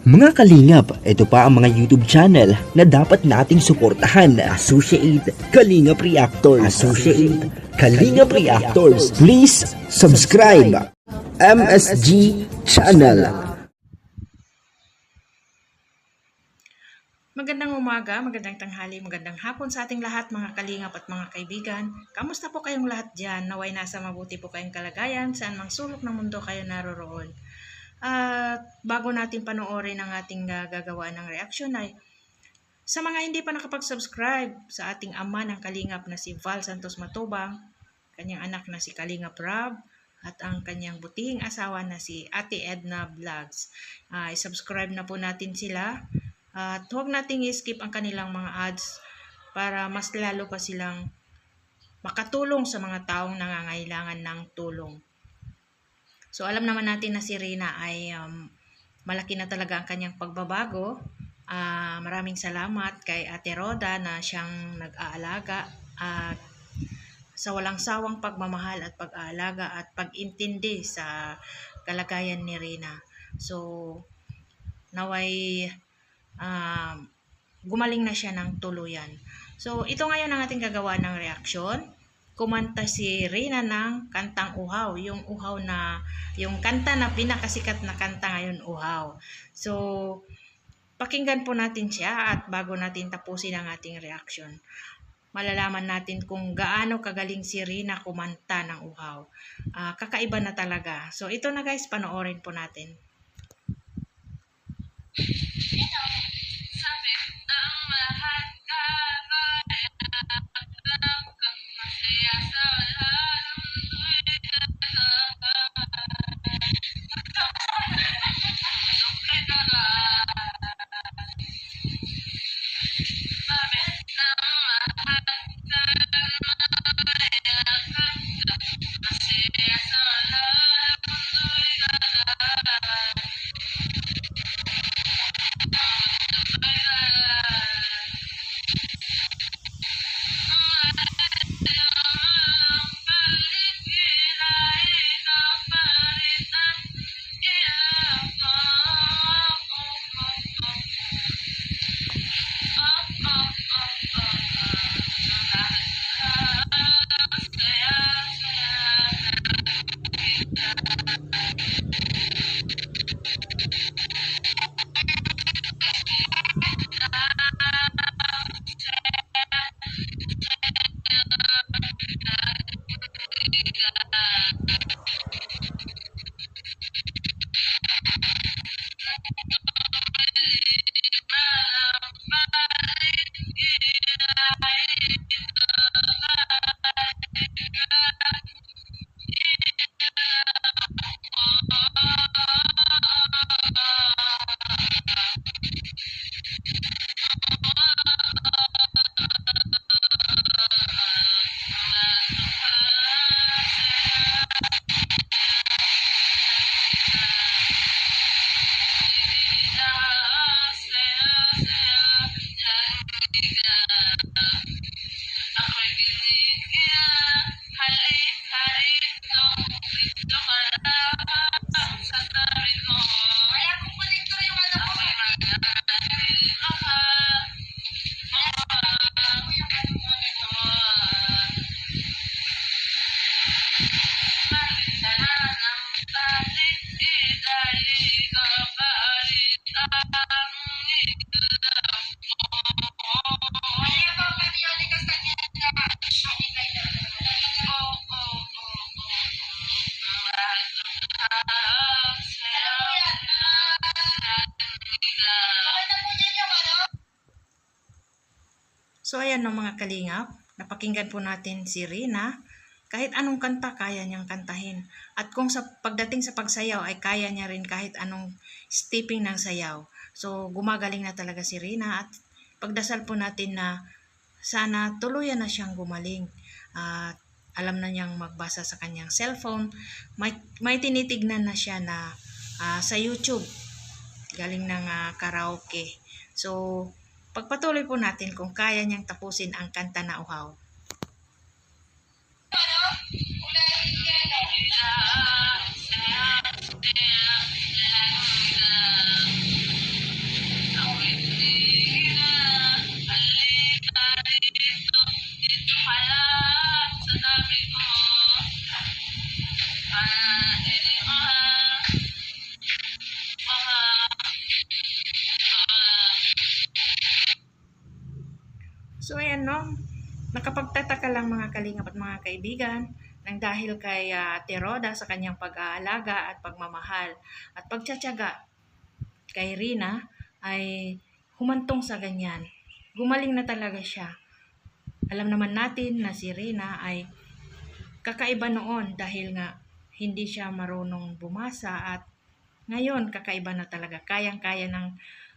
Mga kalingap, ito pa ang mga YouTube channel na dapat nating suportahan. Associate Kalingap Reactors. Associate Kalingap Reactors. Please subscribe. MSG Channel. Magandang umaga, magandang tanghali, magandang hapon sa ating lahat mga kalingap at mga kaibigan. Kamusta po kayong lahat dyan? Naway nasa mabuti po kayong kalagayan, saan mang sulok ng mundo kayo naroroon. At bago natin panoorin ang ating uh, gagawa ng reaksyon ay sa mga hindi pa nakapag-subscribe sa ating ama ng kalingap na si Val Santos Matubang, kanyang anak na si Kalingap Rab, at ang kanyang butihing asawa na si Ate Edna Vlogs. Uh, subscribe na po natin sila at huwag nating i-skip ang kanilang mga ads para mas lalo pa silang makatulong sa mga taong nangangailangan ng tulong. So alam naman natin na si Rina ay um, malaki na talaga ang kanyang pagbabago. Uh, maraming salamat kay Ate Roda na siyang nag-aalaga at sa walang sawang pagmamahal at pag-aalaga at pag-intindi sa kalagayan ni Rina. So naway uh, gumaling na siya ng tuluyan. So ito ngayon ang ating gagawa ng reaksyon kumanta si Rina ng kantang Uhaw, yung Uhaw na yung kanta na pinakasikat na kanta ngayon Uhaw. So pakinggan po natin siya at bago natin tapusin ang ating reaction, malalaman natin kung gaano kagaling si Rina kumanta ng Uhaw. Uh, kakaiba na talaga. So ito na guys, panoorin po natin. Sabi இருக்கீங்களா So ayan no mga kalingap, napakinggan po natin si Rina. Kahit anong kanta kaya niyang kantahin. At kung sa pagdating sa pagsayaw ay kaya niya rin kahit anong stepping ng sayaw. So gumagaling na talaga si Rina at pagdasal po natin na sana tuluyan na siyang gumaling. At alam na niyang magbasa sa kanyang cellphone. May, may tinitignan na siya na uh, sa YouTube. Galing ng uh, karaoke. So, Pagpatuloy po natin kung kaya niyang tapusin ang kanta na uhaw. So ayan no, nakapagtataka lang mga kalingap at mga kaibigan nang dahil kay ah, Ate Roda sa kanyang pag-aalaga at pagmamahal at pagtsatsaga kay Rina ay humantong sa ganyan. Gumaling na talaga siya. Alam naman natin na si Rina ay kakaiba noon dahil nga hindi siya marunong bumasa at ngayon kakaiba na talaga. Kayang-kaya ng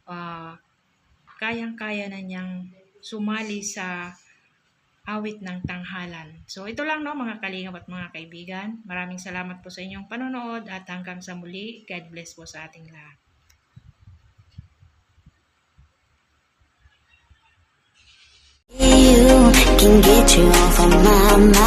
ah, kayang-kaya na niyang sumali sa awit ng tanghalan. So ito lang no mga kalingap at mga kaibigan. Maraming salamat po sa inyong panonood at hanggang sa muli. God bless po sa ating lahat. You can get you off of my mind.